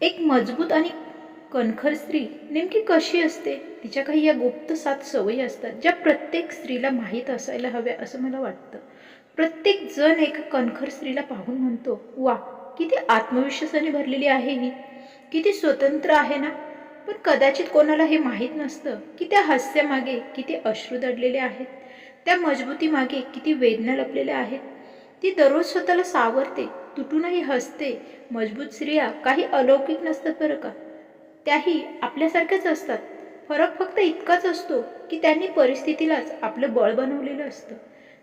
एक मजबूत आणि कणखर स्त्री नेमकी कशी असते? तिच्या काही या गुप्त सात सवयी असतात ज्या प्रत्येक स्त्रीला माहीत असायला हव्या असं मला वाटतं. प्रत्येक जण एका कणखर स्त्रीला पाहून म्हणतो वा किती आत्मविश्वासाने भरलेली आहे ही. किती स्वतंत्र आहे ना? पण कदाचित कोणाला हे माहीत नसतं की त्या हास्यामागे किती अश्रू दडलेले आहेत त्या मजबूतीमागे किती वेदना लपलेल्या आहेत. ती दररोज स्वतःला सावरते तुटूनही हसते. मजबूत स्त्रिया काही अलौकिक नसतात बरं का? त्याही आपल्यासारख्याच असतात. फरक फक्त इतकाच असतो की त्यांनी परिस्थितीलाच आपलं बळ बनवलेलं असतं.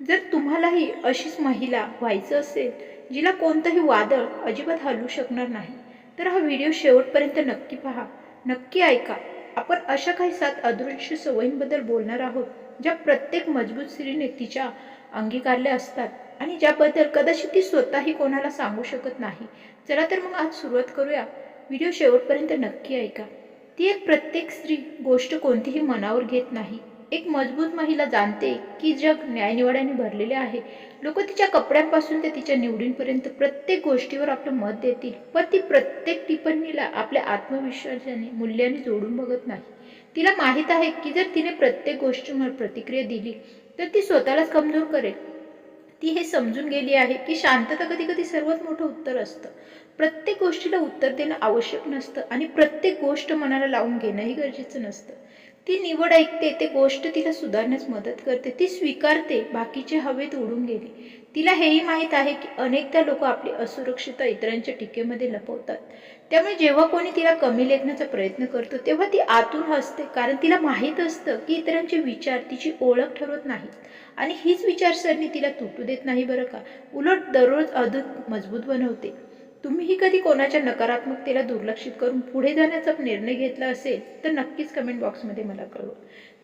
जर तुम्हालाही अशीच महिला व्हायचं असेल जिला कोणतंही वादळ अजिबात हलवू शकणार नाही तर हा व्हिडिओ शेवटपर्यंत नक्की पहा. नक्की ऐका. आपण अशा काही सात अदृश्य सवयींबद्दल बोलणार आहोत ज्या प्रत्येक मजबूत स्त्रीने तिच्या अंगीकारल्या असतात. आणि ज्याबद्दल कदाचित ती स्वतःही कोणाला सांगू शकत नाही. चला तर मग आज सुरुवात करूया. व्हिडिओ शेवटपर्यंत नक्की ऐका. ती एक प्रत्येक स्त्री गोष्ट कोणतीही मनावर घेत नाही. एक मजबूत महिला जाणते की जग न्यायनिवाड्याने भरलेले आहे. लोक तिच्या कपड्यांपासून ते तिच्या निवडींपर्यंत प्रत्येक गोष्टीवर आपलं मत देतील पण ती प्रत्येक टिप्पणीला आपल्या आत्मविश्वासाने मूल्याने जोडून बघत नाही. तिला माहीत आहे की जर तिने प्रत्येक गोष्टीवर प्रतिक्रिया दिली तर ती स्वतःलाच कमजोर करेल. ती हे समजून गेली आहे की शांतता कधी कधी सर्वात मोठं उत्तर असतं. प्रत्येक गोष्टीला उत्तर देणं आवश्यक नसतं आणि प्रत्येक गोष्ट मनाला लावून घेणंही गरजेचं नसतं. ती निवड ऐकते ते गोष्ट तिला सुधारण्यास मदत करते ती स्वीकारते बाकीचे हवेत उडून गेले. तिला हेही माहीत आहे की अनेकदा लोक आपली असुरक्षितता इतरांच्या टीकेमध्ये लपवतात. त्यामुळे जेव्हा कोणी तिला कमी लेखण्याचा प्रयत्न करतो तेव्हा ती आतून हसते कारण तिला माहीत असतं की इतरांचे विचार तिची ओळख ठरवत नाहीत. आणि हीच विचारसरणी तिला तुटू देत नाही बरं का? उलट दररोज अधिक मजबूत बनवते. तुम्हीही कधी कोणाच्या नकारात्मकतेला दुर्लक्षित करून पुढे जाण्याचा निर्णय घेतला असेल तर नक्कीच कमेंट बॉक्समध्ये मला कळवा.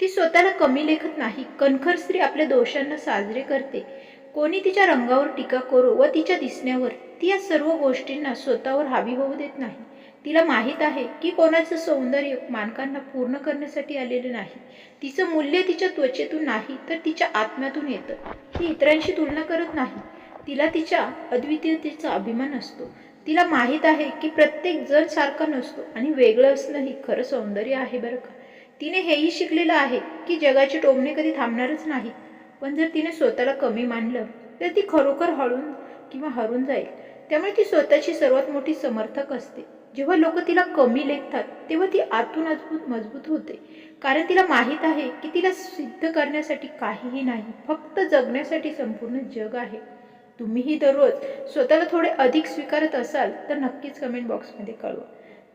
ती स्वतःला कमी लेखत नाही कणखर स्त्री आपल्या दोषांना साजरे करते. कोणी तिच्या रंगावर टीका करो व तिच्या दिसण्यावर ती या सर्व गोष्टींना स्वतःवर हावी होऊ देत नाही. तिला माहीत आहे की कोणाचं सौंदर्य मानकांना पूर्ण करण्यासाठी आलेलं नाही. तिचं मूल्य तिच्या त्वचेतून नाही तर तिच्या आत्म्यातून येतं. ती इतरांशी तुलना करत नाही. तिला तिच्या अद्वितीयतेचा अभिमान असतो. तिला माहीत आहे की प्रत्येक जण सारखा नसतो आणि वेगळं असणं ही खरं सौंदर्य आहे बरं का. तिने हेही शिकलेलं आहे की जगाचे टोमणे कधी थांबणारच नाही. पण जर तिने स्वतःला कमी मानलं तर ती खरोखर हळून किंवा हरून जाईल. त्यामुळे ती स्वतःची सर्वात मोठी समर्थक असते. जेव्हा लोक तिला कमी लेखतात तेव्हा ती आतून अद्भुत मजबूत होते. कारण तिला माहीत आहे की तिला सिद्ध करण्यासाठी काहीही नाही फक्त जगण्यासाठी संपूर्ण जग आहे. तुम्हीही दररोज स्वतःला थोडे अधिक स्वीकारत असाल तर नक्कीच कमेंट बॉक्समध्ये कळवा.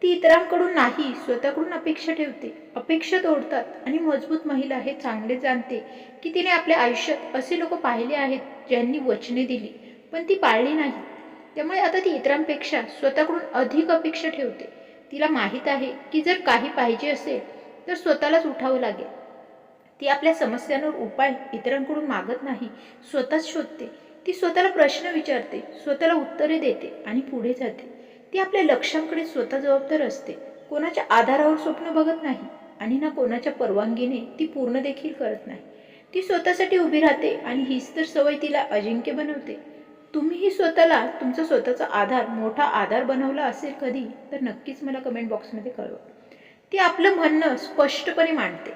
ती इतरांकडून नाही स्वतःकडून अपेक्षा ठेवते. अपेक्षा तोडतात आणि मजबूत महिला हे चांगले जाणते की तिने आपल्या आयुष्यात असे लोक पाहिले आहेत ज्यांनी वचने दिली पण ती पाळली नाही. त्यामुळे आता ती इतरांपेक्षा स्वतःकडून अधिक अपेक्षा ठेवते. तिला माहीत आहे की जर काही पाहिजे असेल तर स्वतःलाच उठावं लागेल. ती आपल्या समस्यांवर उपाय इतरांकडून मागत नाही स्वतःच शोधते. ती स्वतःला प्रश्न विचारते स्वतःला उत्तरे देते आणि पुढे जाते. ती आपल्या लक्ष्यांकडे स्वतः जबाबदार असते. कोणाच्या आधारावर स्वप्न बघत नाही आणि ना कोणाच्या परवानगीने ती पूर्ण देखील करत नाही. ती स्वतःसाठी उभी राहते आणि हीच तर सवय तिला अजिंक्य बनवते. तुम्हीही स्वतःला तुमचा स्वतःचा आधार मोठा आधार बनवला असेल कधी तर नक्कीच मला कमेंट बॉक्समध्ये कळवा. ती आपलं म्हणणं स्पष्टपणे मांडते.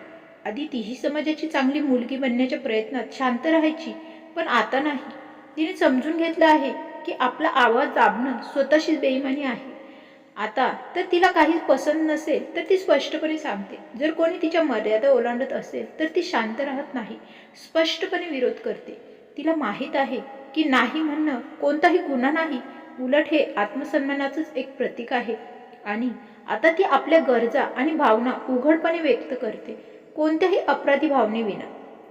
आधी तीही समाजाची चांगली मुलगी बनण्याच्या प्रयत्नात शांत राहायची पण आता नाही. तिने समजून घेतलं आहे की आपला आवाज दाबणं स्वतःशीच बेईमानी आहे. आता तर तिला काही पसंत नसेल तर ती स्पष्टपणे सांगते. जर कोणी तिच्या मर्यादा ओलांडत असेल तर ती शांत राहत नाही स्पष्टपणे विरोध करते. तिला माहीत आहे की नाही म्हणणं कोणताही गुन्हा नाही उलट हे आत्मसन्मानाचंच एक प्रतीक आहे. आणि आता ती आपल्या गरजा आणि भावना उघडपणे व्यक्त करते कोणत्याही अपराधी भावनेविना.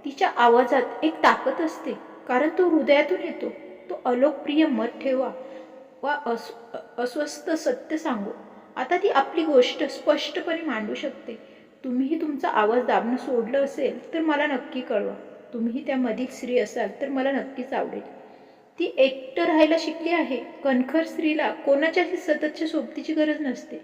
तिच्या आवाजात एक ताकद असते. कारण तो हृदयातून येतो. तो अलोकप्रिय मत ठेवा वा अस अस्वस्थ सत्य सांगू. आता ती आपली गोष्ट स्पष्टपणे मांडू शकते. तुम्हीही तुमचा आवाज दाबणं सोडलं असेल तर मला नक्की कळवा. तुम्हीही त्यामधील स्त्री असाल तर मला नक्कीच आवडेल. ती एकटं राहायला शिकली आहे. कणखर स्त्रीला कोणाच्याही सततच्या सोबतीची गरज नसते.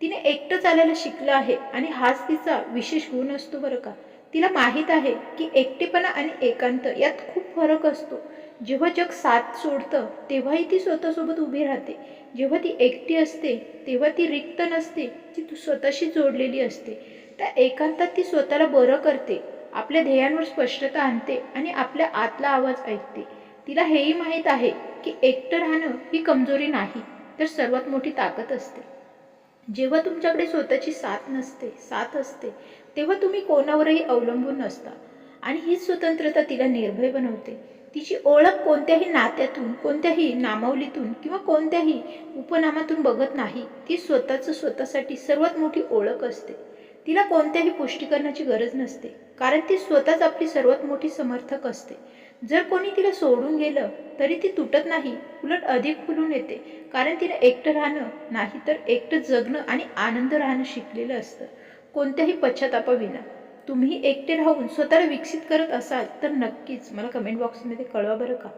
तिने एकटं चालायला शिकलं आहे आणि हाच तिचा विशेष गुण असतो बरं का. तिला माहीत आहे की एकटेपणा आणि एकांत यात खूप फरक असतो. जेव्हा जग साथ सोडतं तेव्हाही ती स्वतःसोबत उभी राहते. जेव्हा ती एकटी असते तेव्हा ती रिक्त नसते ती तू स्वतःशी जोडलेली असते. त्या एकांतात ती स्वतःला बरं करते आपल्या ध्येयांवर स्पष्टता आणते आणि आपल्या आतला आवाज ऐकते. तिला हेही माहीत आहे की एकटं राहणं ही कमजोरी नाही तर सर्वात मोठी ताकद असते. जेव्हा तुमच्याकडे स्वतःची साथ नसते साथ असते तेव्हा तुम्ही कोणावरही अवलंबून नसता. आणि हीच स्वतंत्रता तिला निर्भय बनवते. तिची ओळख कोणत्याही नात्यातून कोणत्याही नामावलीतून किंवा कोणत्याही उपनामातून बघत नाही. ती स्वतःचं स्वतःसाठी सर्वात मोठी ओळख असते. तिला कोणत्याही पुष्टीकरणाची गरज नसते. कारण ती स्वतःच आपली सर्वात मोठी समर्थक असते. जर कोणी तिला सोडून गेलं तरी ती तुटत नाही उलट अधिक फुलून येते. कारण तिला एकटं राहणं नाही तर एकटं जगणं आणि आनंद राहणं शिकलेलं असतं. कोणत्याही पश्चातापाविना. तुम्ही एकटे राहून स्वतःला विकसित करत असाल तर नक्कीच मला कमेंट बॉक्समध्ये कळवा बरं का.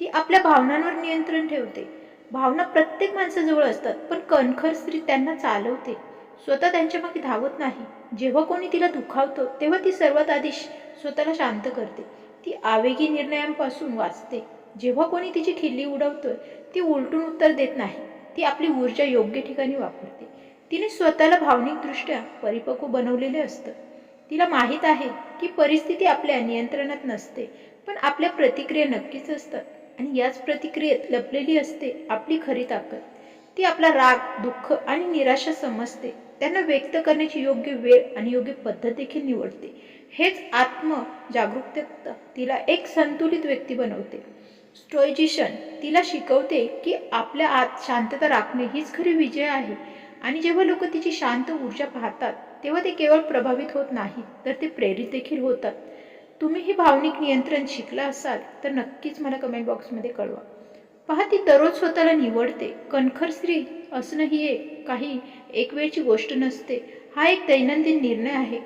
ती आपल्या भावनांवर नियंत्रण ठेवते. भावना प्रत्येक माणसाजवळ असतात पण कणखर स्त्री त्यांना चालवते. स्वतः त्यांच्या मागे धावत नाही. जेव्हा कोणी तिला दुखावतं तेव्हा ती सर्वात आधी स्वतःला शांत करते. ती आवेगी निर्णयांपासून वाचते. जेव्हा कोणी तिची खिल्ली उडवतोय ती उलटून उत्तर देत नाही. ती आपली ऊर्जा योग्य ठिकाणी वापरते. तिने स्वतःला भावनिकदृष्ट्या परिपक्व बनवलेले असतं. तिला माहीत आहे की परिस्थिती आपल्या नियंत्रणात नसते पण आपल्या प्रतिक्रिया नक्कीच असतात आणि याच प्रतिक्रियेत लपलेली असते आपली खरी ताकद. ती आपला राग दुःख आणि निराशा समजते. त्यांना व्यक्त करण्याची योग्य वेळ आणि योग्य पद्धत देखील निवडते. हेच आत्म जागरूकता तिला एक संतुलित व्यक्ती बनवते. स्टोयजिशन तिला शिकवते की आपल्या आत शांतता राखणे हीच खरी विजय आहे. आणि जेव्हा लोक तिची शांत ऊर्जा पाहतात तेव्हा ते केवळ प्रभावित होत नाही तर ते प्रेरित देखील होतात. तुम्ही हे भावनिक नियंत्रण शिकला असाल तर नक्कीच मला कमेंट बॉक्समध्ये कळवा. पहा ती दररोज स्वतःला निवडते. कणखर स्त्री असणं ही एक काही एक वेळची गोष्ट नसते. हा एक दैनंदिन निर्णय आहे.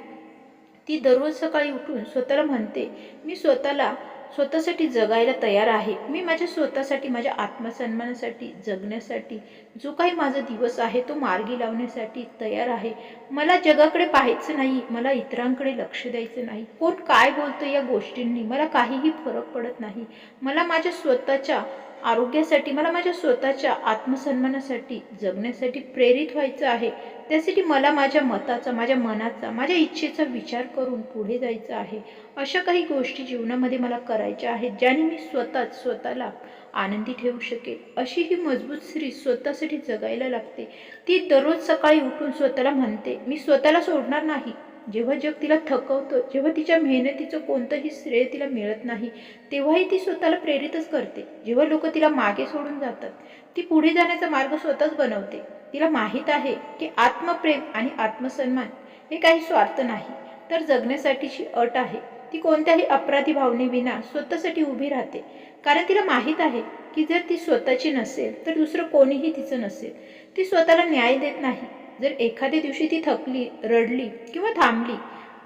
ती दररोज सकाळी उठून स्वतःला म्हणते मी स्वतःला स्वतःसाठी जगायला तयार आहे. मी माझ्या स्वतःसाठी माझ्या आत्मसन्मानासाठी जगण्यासाठी जो काही माझा दिवस आहे तो मार्गी लावण्यासाठी तयार आहे. मला जगाकडे पाहायचं नाही मला इतरांकडे लक्ष द्यायचं नाही. कोण काय बोलतं या गोष्टींनी? मला काहीही फरक पडत नाही. मला माझ्या स्वतःच्या आरोग्यासाठी मला माझ्या स्वतःच्या आत्मसन्मानासाठी जगण्यासाठी प्रेरित व्हायचं आहे. त्यासाठी मला माझ्या मताचा माझ्या मनाचा माझ्या इच्छेचा विचार करून पुढे जायचं आहे. अशा काही गोष्टी जीवनामध्ये मला करायच्या आहेत ज्याने मी स्वतःच स्वतःला आनंदी ठेवू शकेल. अशी ही मजबूत स्त्री स्वतःसाठी जगायला लागते. ती दररोज सकाळी उठून स्वतःला म्हणते मी स्वतःला सोडणार नाही जेव्हा जग तिला थकवतं जेव्हा तिच्या मेहनतीचं कोणतंही श्रेय तिला मिळत नाही तेव्हाही ती स्वतःला प्रेरितच करते. जेव्हा लोक तिला मागे सोडून जातात ती पुढे जाण्याचा मार्ग स्वतःच बनवते. तिला माहीत आहे की आत्मप्रेम आणि आत्मसन्मान हे काही स्वार्थ नाही तर जगण्यासाठीची अट आहे. ती कोणत्याही अपराधी भावनेविना स्वतःसाठी उभी राहते. कारण तिला माहीत आहे की जर ती स्वतःची नसेल तर दुसरं कोणीही तिचं नसेल. ती स्वतःला न्याय देत नाही. जर एखाद्या दिवशी ती थकली रडली किंवा थांबली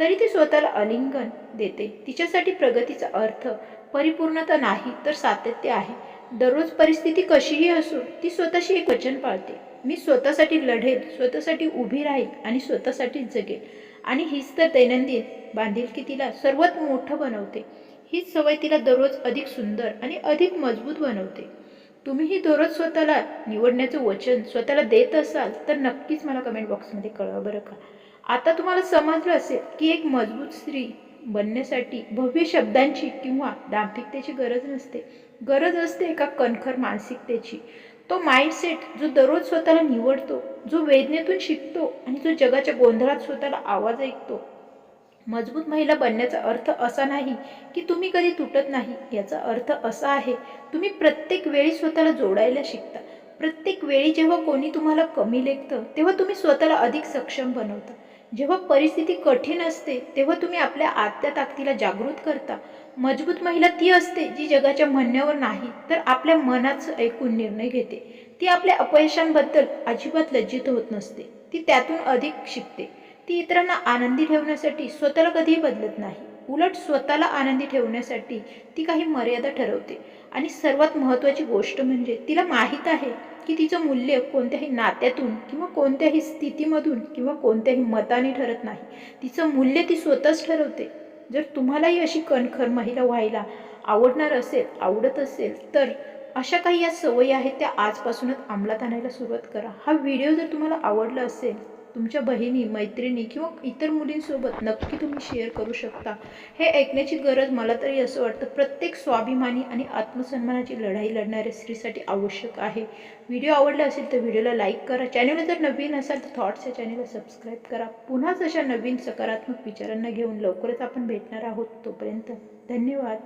तरी ती स्वतःला अलिंगन देते. तिच्यासाठी प्रगतीचा अर्थ परिपूर्णता नाही तर सातत्य आहे. दररोज परिस्थिती कशीही असो ती स्वतःशी एक वचन पाळते. मी स्वतःसाठी लढेल स्वतःसाठी उभी राहील आणि स्वतःसाठीच जगेल. आणि हीच तर दैनंदिन बांधिलकी तिला सर्वात मोठं बनवते. हीच सवय तिला दररोज अधिक सुंदर आणि अधिक मजबूत बनवते. तुम्हीही दररोज स्वतःला निवडण्याचं वचन स्वतःला देत असाल तर नक्कीच मला कमेंट बॉक्समध्ये कळवा बरं का. आता तुम्हाला समजलं असेल की एक मजबूत स्त्री बनण्यासाठी भव्य शब्दांची किंवा दांभिकतेची गरज नसते. गरज असते एका कणखर मानसिकतेची. तो माइंडसेट जो दररोज स्वतःला निवडतो जो वेदनेतून शिकतो आणि जो जगाच्या गोंधळात स्वतःला आवाज ऐकतो मजबूत महिला बनण्याचा अर्थ असा नाही की तुम्ही कधी तुटत नाही. याचा अर्थ असा आहे तुम्ही प्रत्येक वेळी स्वतःला जोडायला शिकता. प्रत्येक वेळी जेव्हा कोणी तुम्हाला कमी लेखतं तेव्हा तुम्ही स्वतःला अधिक सक्षम बनवता. जेव्हा परिस्थिती कठीण असते तेव्हा तुम्ही आपल्या आत्या ताकदीला जागृत करता. मजबूत महिला ती असते जी जगाच्या म्हणण्यावर नाही तर आपल्या मनाच ऐकून निर्णय घेते. ती आपल्या अपयशांबद्दल अजिबात लज्जित होत नसते. ती त्यातून अधिक शिकते. ती इतरांना आनंदी ठेवण्यासाठी स्वतःला कधीही बदलत नाही. उलट स्वतःला आनंदी ठेवण्यासाठी ती काही मर्यादा ठरवते. आणि सर्वात महत्त्वाची गोष्ट म्हणजे तिला माहीत आहे की तिचं मूल्य कोणत्याही नात्यातून किंवा कोणत्याही स्थितीमधून किंवा कोणत्याही मताने ठरत नाही. तिचं मूल्य ती स्वतःच ठरवते. जर तुम्हालाही अशी कणखर महिला व्हायला आवडणार असेल आवडत असेल तर अशा काही या सवयी आहेत त्या आजपासूनच अंमलात आणायला सुरुवात करा. हा व्हिडिओ जर तुम्हाला आवडला असेल तुमच्या बहिणी मैत्रिणी किंवा इतर मुलींसोबत नक्की तुम्ही शेअर करू शकता. हे ऐकण्याची गरज मला तरी असं वाटतं प्रत्येक स्वाभिमानी आणि आत्मसन्मानाची लढाई लढणाऱ्या स्त्रीसाठी आवश्यक आहे. व्हिडिओ आवडला असेल तर व्हिडिओला लाईक करा. चॅनलला जर नवीन असाल तर थॉट्स या चॅनलला सबस्क्राईब करा. पुन्हाच अशा नवीन सकारात्मक विचारांना घेऊन लवकरच आपण भेटणार आहोत. तोपर्यंत धन्यवाद.